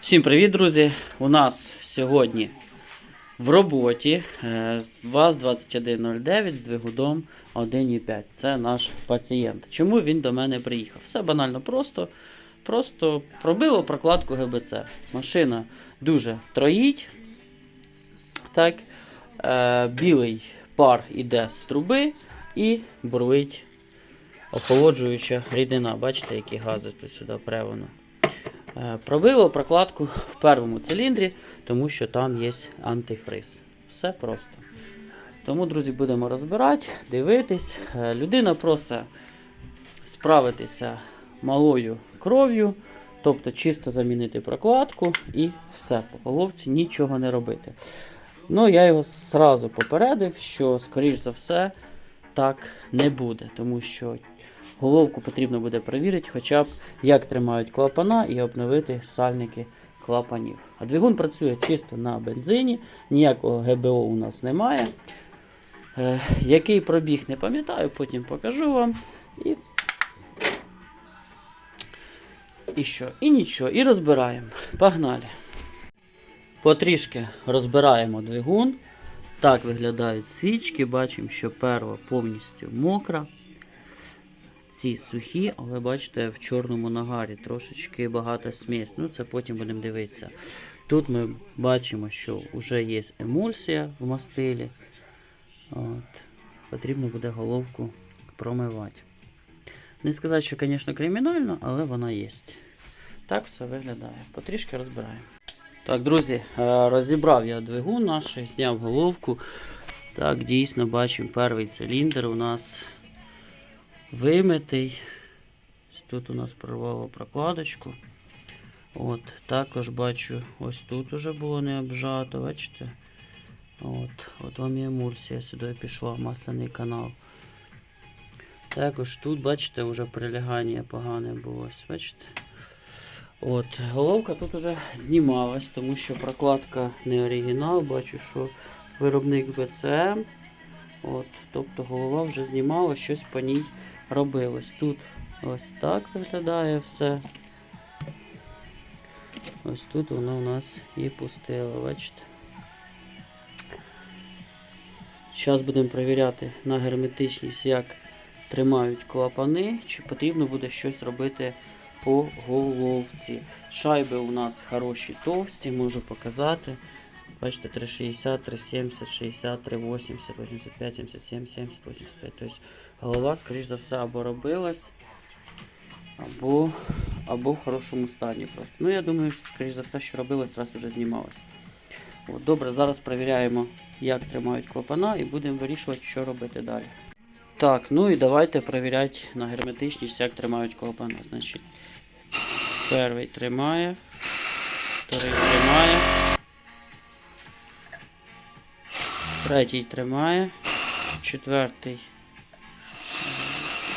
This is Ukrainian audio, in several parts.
Всім привіт, друзі! У нас сьогодні в роботі е, ВАЗ-2109 з двигуном 1.5. Це наш пацієнт. Чому він до мене приїхав? Все банально просто. Просто пробило прокладку ГБЦ. Машина дуже троїть. Так, е, білий пар іде з труби і бурлить охолоджуюча рідина. Бачите, які гази тут сюди превано. Е, Пробило прокладку в першому циліндрі, тому що там є антифриз. Все просто. Тому, друзі, будемо розбирати, дивитись. Е, Людина просить справитися малою кров'ю, тобто чисто замінити прокладку і все, по головці нічого не робити. Ну, я його зразу попередив, що, скоріш за все, так не буде, тому що головку потрібно буде перевірити, хоча б як тримають клапана і обновити сальники клапанів. А двигун працює чисто на бензині, ніякого ГБО у нас немає. Е, який пробіг, не пам'ятаю, потім покажу вам. І, і що? І нічого, і розбираємо. Погнали. Потрішки розбираємо двигун. Так виглядають свічки. Бачимо, що перва повністю мокра. Ці сухі, але бачите, в чорному нагарі трошечки багато смесь. Ну, це потім будемо дивитися. Тут ми бачимо, що вже є емульсія в мастилі. От. Потрібно буде головку промивати. Не сказати, що, звісно, кримінально, але вона є. Так все виглядає. Потрішки розбираємо. Так, друзі, е, розібрав я двигун наш, зняв головку. Так, дійсно бачимо перший циліндр у нас вимитий. Тут у нас прорвало прокладочку. От, також бачу, ось тут уже було не обжато, бачите? От, от вам і емульсія сюди пішла, масляний канал. Також тут, бачите, вже прилягання погане було. Бачите? От, головка тут уже знімалась, тому що прокладка не оригінал. Бачу, що виробник BCM. От, тобто голова вже знімала, щось по ній робилось. Тут ось так виглядає все. Ось тут воно у нас і пустило, бачите. Зараз будемо перевіряти на герметичність, як тримають клапани, чи потрібно буде щось робити по головці. Шайби у нас хороші товсті, можу показати. Бачите, 360, 370, 60, 380, 85, 77, 70, 85. Тобто голова, скоріш за все, або робилась, або, або в хорошому стані просто. Ну, я думаю, що, скоріш за все, що робилось, раз уже знімалось. От, добре, зараз перевіряємо, як тримають клапана, і будемо вирішувати, що робити далі. Так, ну і давайте перевіряти на герметичність, як тримають клапана. Значить, перший тримає, вторий тримає. Третій тримає. Четвертий.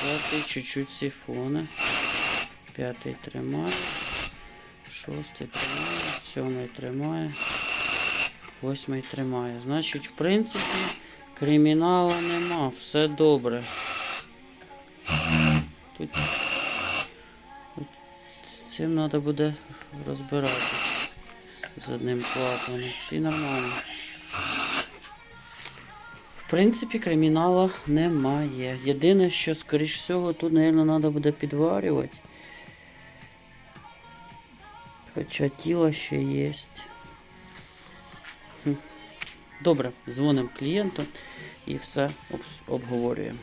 Четвертий чуть-чуть сифони. П'ятий тримає. Шостий тримає. Сьомий тримає. Восьмий тримає. Значить, в принципі, кримінала нема. Все добре. Тут, з цим треба буде розбиратися. З одним клапаном. Всі нормально. Принципі, кримінала немає. Єдине, що, скоріш всього, тут, мабуть, треба буде підварювати. Хоча тіло ще є. Добре, дзвонимо клієнту і все обговорюємо.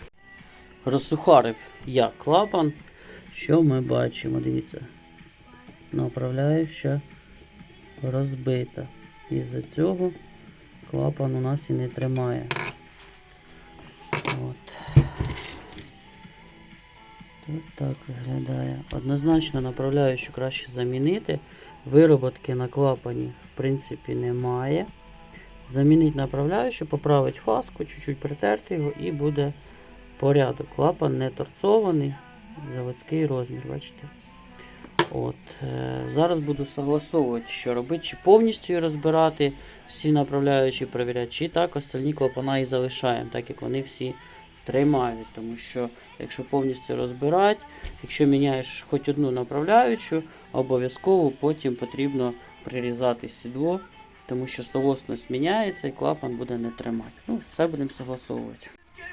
Розсухарив я клапан. Що ми бачимо? Дивіться. Направляюча розбита. Із-за цього клапан у нас і не тримає. Тут так виглядає. Однозначно направляючу краще замінити. Вироботки на клапані в принципі немає. Замінити направляючу, поправити фаску, чуть-чуть притерти його і буде порядок. Клапан не торцований, заводський розмір, бачите. От, е, зараз буду согласовувати, що робити, чи повністю розбирати, всі направляючі перевіряти, чи так остальні клапана і залишаємо, так як вони всі тримають. Тому що якщо повністю розбирати, якщо міняєш хоч одну направляючу, обов'язково потім потрібно прирізати сідло, тому що соосність міняється і клапан буде не тримати. Ну, все будемо согласовувати.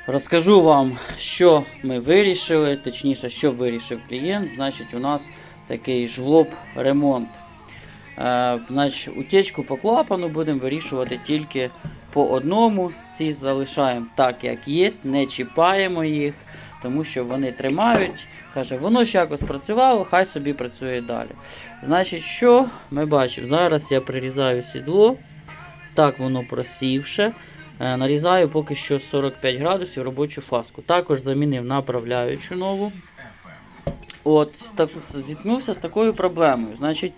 Розкажу вам, що ми вирішили, точніше, що вирішив клієнт. Значить, у нас такий жлоб ремонт. Е, значить, утечку по клапану будемо вирішувати тільки по одному. Ці залишаємо так, як є, не чіпаємо їх, тому що вони тримають. Каже, воно ж якось працювало, хай собі працює далі. Значить, що ми бачимо? Зараз я прирізаю сідло. Так воно просівше. Е, Нарізаю поки що 45 градусів робочу фаску. Також замінив направляючу нову. От, зіткнувся з такою проблемою. Значить,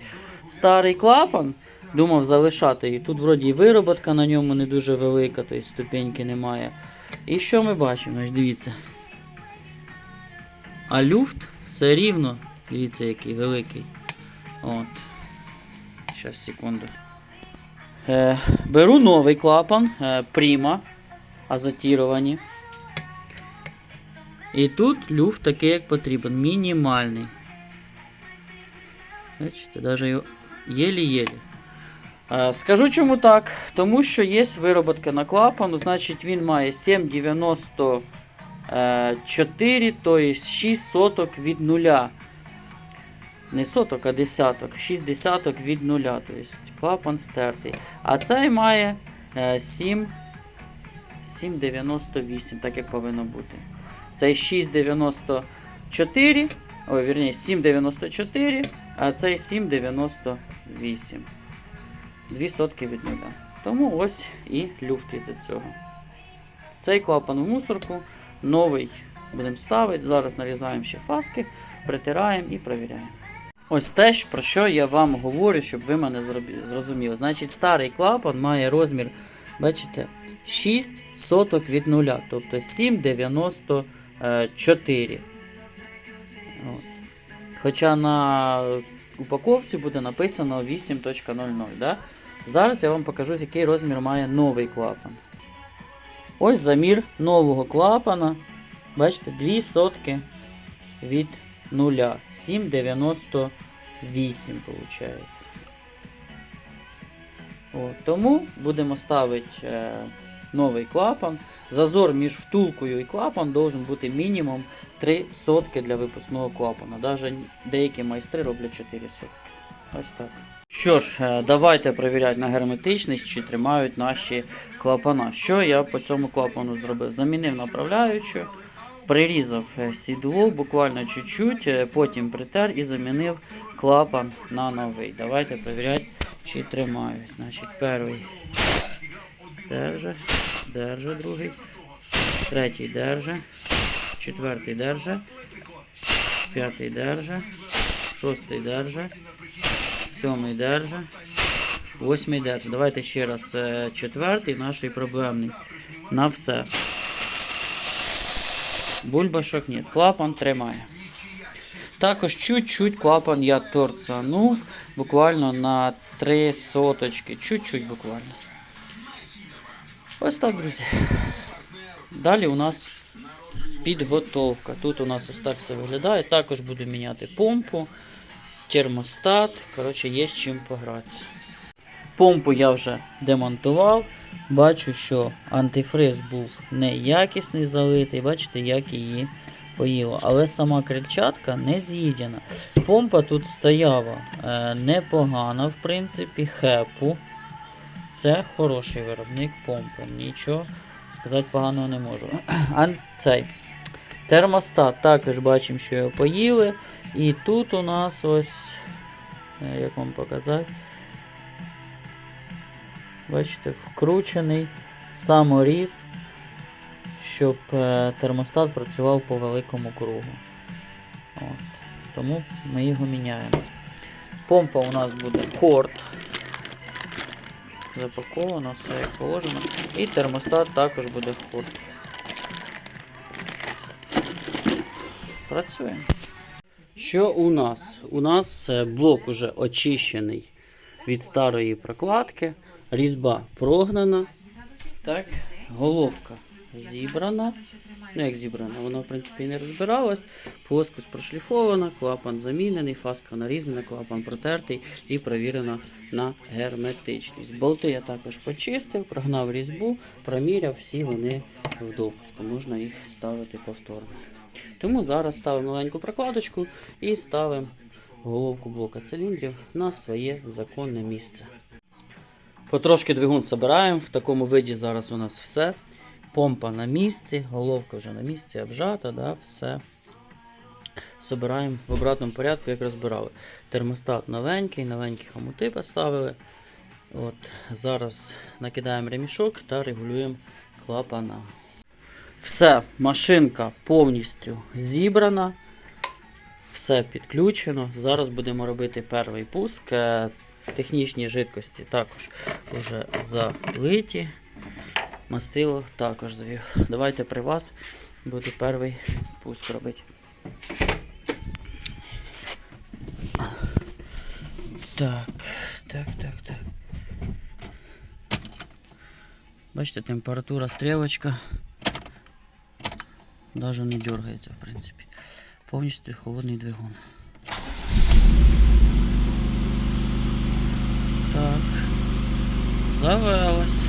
старий клапан, думав залишати її. Тут вроді і вироботка на ньому не дуже велика, тобто ступеньки немає. І що ми бачимо? Значить, дивіться. А люфт все рівно. Дивіться, який великий. От. Зараз, секунду. Е, беру новий клапан е, Prima азотіровані. І тут люфт такий, як потрібен, мінімальний. Бачите, навіть його єлі-єлі. Е, скажу чому так. Тому що є вироботка на клапану, значить він має 7,94, тобто 6 соток від нуля. Не соток, а десяток. 6 десяток від нуля. Тобто клапан стертий. А цей має е, 7, 7,98, так як повинно бути. Цей 6,94. Ой, вірні, 7,94, а цей 7,98. 2 сотки від нуля. Тому ось і люфт із-за цього. Цей клапан в мусорку, новий будемо ставити. Зараз нарізаємо ще фаски, притираємо і провіряємо. Ось те, про що я вам говорю, щоб ви мене зрозуміли. Значить, старий клапан має розмір, бачите, 6 соток від нуля, тобто 7,94. Хоча на упаковці буде написано 8.00. Да? Зараз я вам покажу, з який розмір має новий клапан. Ось замір нового клапана. Бачите, 2 сотки від нуля. 7,98 виходить. От, тому будемо ставити е, новий клапан. Зазор між втулкою і клапан должен бути мінімум 3 сотки для випускного клапана. Навіть деякі майстри роблять 4 сотки. Ось так. Що ж, е, давайте перевіряти на герметичність, чи тримають наші клапана. Що я по цьому клапану зробив? Замінив направляючу, прирізав е, сідло буквально чуть-чуть, е, потім притер і замінив клапан на новий. Давайте перевіряти, чи тримають. Значить, перший держи, держи другий, третій держи, четвертий держи, п'ятий держи, шостий держи, сьомий держи, восьмий держи. Давайте ще раз. е, Четвертий, наш проблемний. На все. Бульбашок ні. Клапан тримає. Також чуть-чуть клапан я торцанув буквально на 3 соточки. Чуть-чуть буквально. Ось так, друзі. Далі у нас підготовка. Тут у нас ось так все виглядає. Також буду міняти помпу, термостат. Коротше, є з чим погратися. Помпу я вже демонтував. Бачу, що антифриз був неякісний залитий. Бачите, як її поїло. Але сама крильчатка не з'їдена. Помпа тут стояла е, непогана, в принципі, хепу. Це хороший виробник помпи. Нічого сказати поганого не можу. А цей термостат також бачимо, що його поїли. І тут у нас ось, е, як вам показати, бачите, вкручений саморіз, щоб е, термостат працював по великому кругу. От. Тому ми його міняємо. Помпа у нас буде корт. Запаковано, все як положено. І термостат також буде корт. Працюємо. Що у нас? У нас е, блок уже очищений від старої прокладки, різьба прогнана. Так, головка зібрана. Ну, як зібрана, вона, в принципі, не розбиралась. Плоскость прошліфована, клапан замінений, фаска нарізана, клапан протертий і перевірена на герметичність. Болти я також почистив, прогнав різьбу, проміряв, всі вони в допуску. Можна їх ставити повторно. Тому зараз ставимо маленьку прокладочку і ставимо головку блока циліндрів на своє законне місце. Потрошки двигун збираємо. В такому виді зараз у нас все. Помпа на місці, головка вже на місці, обжата, да, все. Собираємо в обратному порядку, як розбирали. Термостат новенький, новенькі хомути поставили. От, зараз накидаємо ремішок та регулюємо клапана. Все, машинка повністю зібрана. Все підключено. Зараз будемо робити перший пуск. Е, Технічні жидкості також вже залиті. Мастило також завів. Давайте при вас буду перший пуск робити. Так, так, так, так. Бачите, температура стрілочка. Даже не дергається, в принципі. Повністю холодний двигун. Так. Завелась.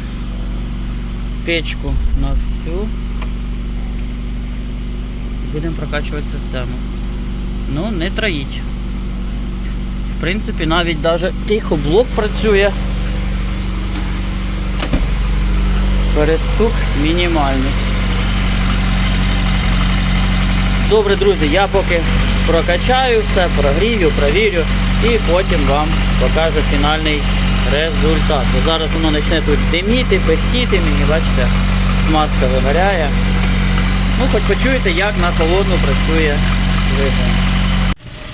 Печку на всю. Будемо прокачувати систему. Ну, не троїть. В принципі, навіть даже тихоблок працює. Перестук мінімальний. Добре, друзі, я поки прокачаю все, прогрію, провірю і потім вам покажу фінальний результат. Бо зараз воно почне тут диміти, пихтіти, мені бачите, смазка вигоряє. Ну, хоч почуєте, як на холодну працює двигун.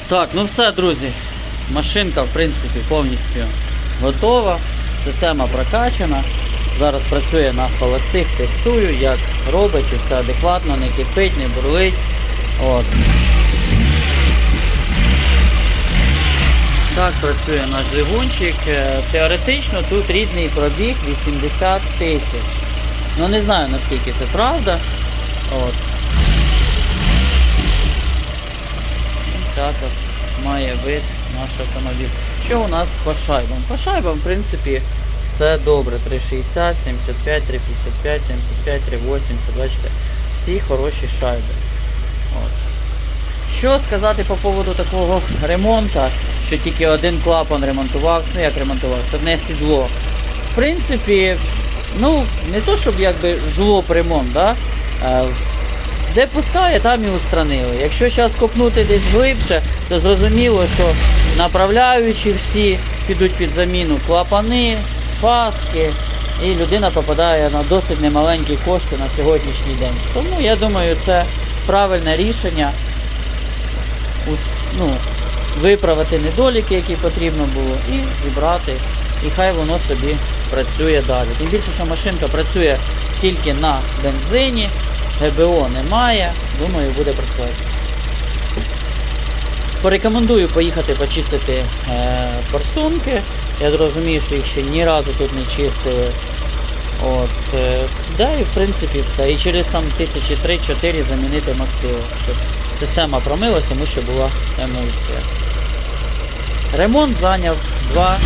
Так, ну все, друзі. Машинка, в принципі, повністю готова. Система прокачана. Зараз працює на холостих, тестую, як робить, чи все адекватно, не кипить, не бурлить. От. Так працює наш двигунчик. Е, Теоретично тут рідний пробіг 80 тисяч. Ну не знаю наскільки це правда. От. Так от має вид наш автомобіль. Що у нас по шайбам? По шайбам, в принципі, все добре. 360, 75, 355, 75, 380, бачите, всі хороші шайби. Що сказати по поводу такого ремонту, що тільки один клапан ремонтувався, ну як ремонтувався, одне сідло. В принципі, ну, не то щоб якби жлоб ремонт, да? Е, де пускає, там і устранили. Якщо зараз копнути десь глибше, то зрозуміло, що направляючі всі підуть під заміну клапани, фаски, і людина попадає на досить немаленькі кошти на сьогоднішній день. Тому я думаю, це правильне рішення ну, виправити недоліки, які потрібно було, і зібрати. І хай воно собі працює далі. Тим більше, що машинка працює тільки на бензині, ГБО немає, думаю, буде працювати. Порекомендую поїхати почистити е, форсунки. Я розумію, що їх ще ні разу тут не чистили. От, е, да, і в принципі все. І через там тисячі три-чотири замінити мастило, щоб система промилась, тому що була емульсія. Ремонт зайняв два.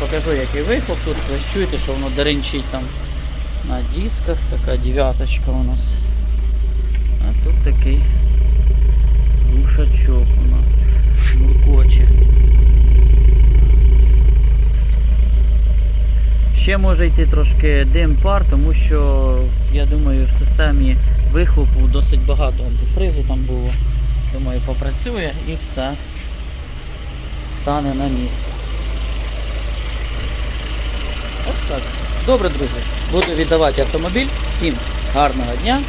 Покажу, який вихлоп тут. Ви ж чуєте, що воно деренчить там на дисках. Така дев'яточка у нас. А тут такий глушачок у нас. Муркоче. Ще може йти трошки дим пар, тому що я думаю в системі вихлопу досить багато антифризу там було. Думаю, попрацює і все стане на місце. Ось так. Добре, друзі. Буду віддавати автомобіль. Всім гарного дня.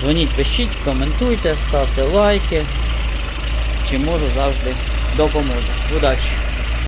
Дзвоніть, пишіть, коментуйте, ставте лайки. Чи можу завжди допоможу. Удачі!